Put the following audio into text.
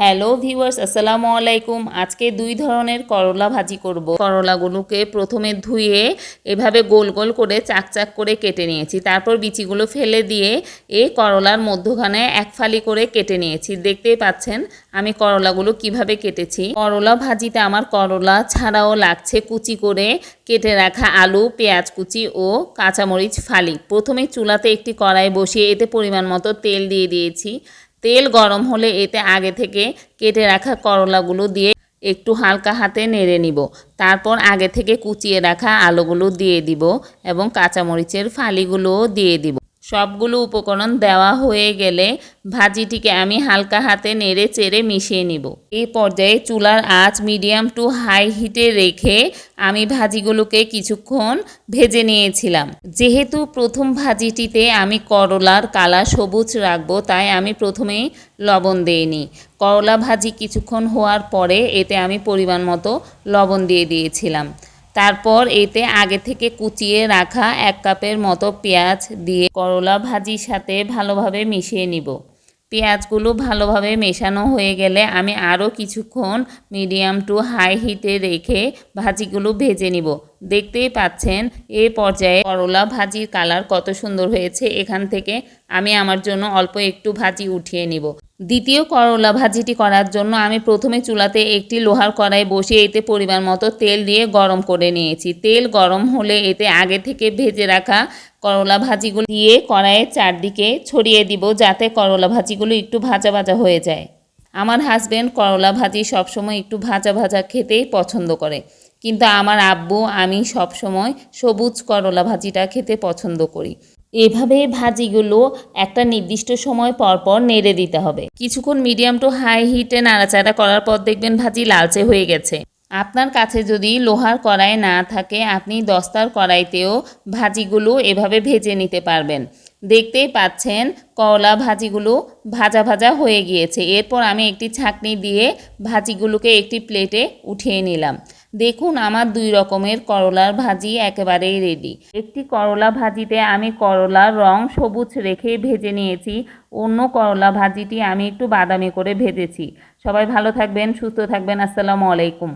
Hello viewers, আসসালামু আলাইকুম। আজকে দুই ধরনের করলা ভাজি করব। করলাগুলোকে প্রথমে ধুয়ে এভাবে গোল গোল করে চাক চাক করে কেটে নিয়েছি। তারপর বিচিগুলো ফেলে দিয়ে এই করলার মধ্যখানে এক ফালি করে কেটে নিয়েছি। দেখতেই পাচ্ছেন আমি করলাগুলো কীভাবে কেটেছি। করলা ভাজিতে আমার করলা ছাড়াও লাগছে কুচি করে কেটে রাখা আলু, পেঁয়াজ কুচি ও কাঁচামরিচ ফালি। প্রথমে চুলাতে একটি কড়াই বসিয়ে এতে পরিমাণ মতো তেল দিয়ে দিয়েছি। তেল গরম হলে এতে আগে থেকে কেটে রাখা করলাগুলো দিয়ে একটু হালকা হাতে নেড়ে নিব। তারপর আগে থেকে কুচিয়ে রাখা আলুগুলো দিয়ে দিব এবং কাঁচামরিচের ফালিগুলোও দিয়ে দিব। সবগুলো উপকরণ দেওয়া হয়ে গেলে ভাজিটিকে আমি হালকা হাতে নেড়ে চেড়ে মিশিয়ে নিব। এই পর্যায়ে চুলার আঁচ মিডিয়াম টু হাই হিটে রেখে আমি ভাজিগুলোকে কিছুক্ষণ ভেজে নিয়েছিলাম। যেহেতু প্রথম ভাজিটিতে আমি করলার কালা সবুজ রাখব, তাই আমি প্রথমেই লবণ দিইনি। করলা ভাজি কিছুক্ষণ হওয়ার পরে এতে আমি পরিমাণ মতো লবণ দিয়ে দিয়েছিলাম। তারপর এতে আগে থেকে কুচিয়ে রাখা এক কাপের মতো পেঁয়াজ দিয়ে করলা ভাজির সাথে ভালোভাবে মিশিয়ে নিব। পেঁয়াজগুলো ভালোভাবে মেশানো হয়ে গেলে আমি আরও কিছুক্ষণ মিডিয়াম টু হাই হিটে রেখে ভাজিগুলো ভেজে নিব। দেখতেই পাচ্ছেন, এ পর্যায়ে করলা ভাজির কালার কত সুন্দর হয়েছে। এখান থেকে আমি আমার জন্য অল্প একটু ভাজি উঠিয়ে নিব। দ্বিতীয় করলা ভাজিটি করার জন্য আমি প্রথমে চুলাতে একটি লোহার কড়াই বসিয়ে এতে পরিমাণ মতো তেল দিয়ে গরম করে নিয়েছি। তেল গরম হলে এতে আগে থেকে ভেজে রাখা করলা ভাজিগুলো দিয়ে কড়াইয়ের চারদিকে ছড়িয়ে দিব যাতে করলা ভাজিগুলো একটু ভাজা ভাজা হয়ে যায়। আমার হাজব্যান্ড করলা ভাজি সবসময় একটু ভাজা ভাজা খেতেই পছন্দ করে। কিন্তু আমার আব্বু, আমি সবসময় সবুজ করলা ভাজিটা খেতে পছন্দ করি। এভাবে ভাজিগুলো একটা নির্দিষ্ট সময় পর পর নেড়ে দিতে হবে। কিছুক্ষণ মিডিয়াম টু হাই হিটে নাড়াচাড়া করার পর দেখবেন ভাজি লালচে হয়ে গেছে। আপনার কাছে যদি লোহার কড়াই না থাকে, আপনি দস্তার কড়াইতেও ভাজিগুলো এভাবে ভেজে নিতে পারবেন। দেখতেই পাচ্ছেন করলা ভাজিগুলো ভাজা ভাজা হয়ে গিয়েছে। এরপর আমি একটি ছাঁকনি দিয়ে ভাজিগুলোকে একটি প্লেটে উঠিয়ে নিলাম। দেখুন আমার দুই রকমের করলার ভাজি একেবারেই রেডি একটি করলা ভাজিতে আমি করলার রং সবুজ রেখে ভেজে নিয়েছি। অন্য করলা ভাজিটি আমি একটু বাদামি করে ভেজেছি। সবাই ভালো থাকবেন, সুস্থ থাকবেন। আসসালামু আলাইকুম।